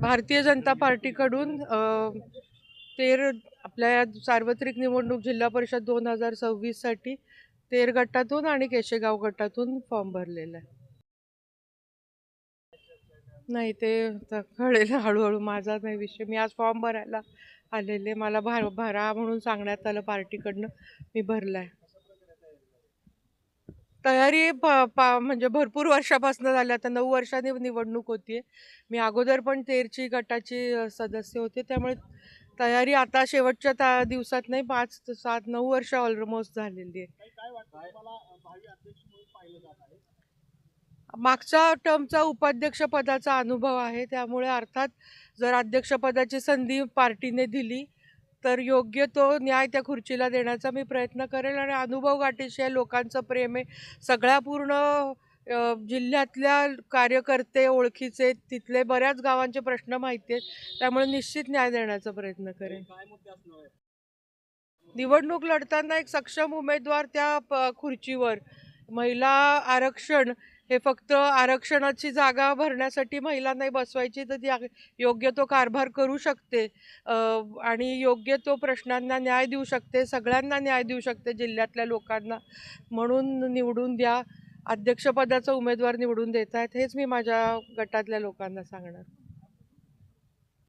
भारतीय जनता पार्टीकडून तेर आपल्या या सार्वत्रिक निवडणूक जिल्हा परिषद दोन हजार सव्वीससाठी तेर गटातून आणि केशेगाव गटातून फॉर्म भरलेला आहे. नाही ते कळेल हळूहळू. माझा नाही विषय. मी आज फॉर्म भरायला आलेले. मला भर भरा म्हणून सांगण्यात आलं पार्टीकडनं. मी भरलाय. तयारी प पा म्हणजे भरपूर वर्षापासून झाली. आता नऊ वर्षांनी निवडणूक होतीये. मी अगोदर पण तेरची गटाची सदस्य होते. त्यामुळे तयारी आता शेवटच्या ता दिवसात नाही पाच ते सात नऊ वर्ष ऑलमोस्ट झालेली आहे. मागच्या टर्मचा उपाध्यक्ष पदाचा अनुभव आहे. त्यामुळे अर्थात जर अध्यक्षपदाची संधी पार्टीने दिली तर योग्य तो न्याय त्या खुर्चीला देण्याचा मी प्रयत्न करेल आणि अनुभव गाठीशी आहे लोकांचं प्रेम आहे. सगळ्या पूर्ण जिल्ह्यातल्या कार्यकर्ते ओळखीचे तिथले बऱ्याच गावांचे प्रश्न माहिती आहेत. त्यामुळे निश्चित न्याय देण्याचा प्रयत्न करेन. निवडणूक लढताना एक सक्षम उमेदवार त्या खुर्चीवर महिला आरक्षण हे फक्त आरक्षणाची जागा भरण्यासाठी महिला नाही बसवायची तर ती योग्य तो कारभार करू शकते. आणि योग्य तो प्रश्नांना न्याय देऊ शकते सगळ्यांना न्याय देऊ शकते जिल्ह्यातल्या लोकांना. म्हणून निवडून द्या. अध्यक्षपदाचा उमेदवार निवडून देत आहेत हेच मी माझ्या गटातल्या लोकांना सांगणार.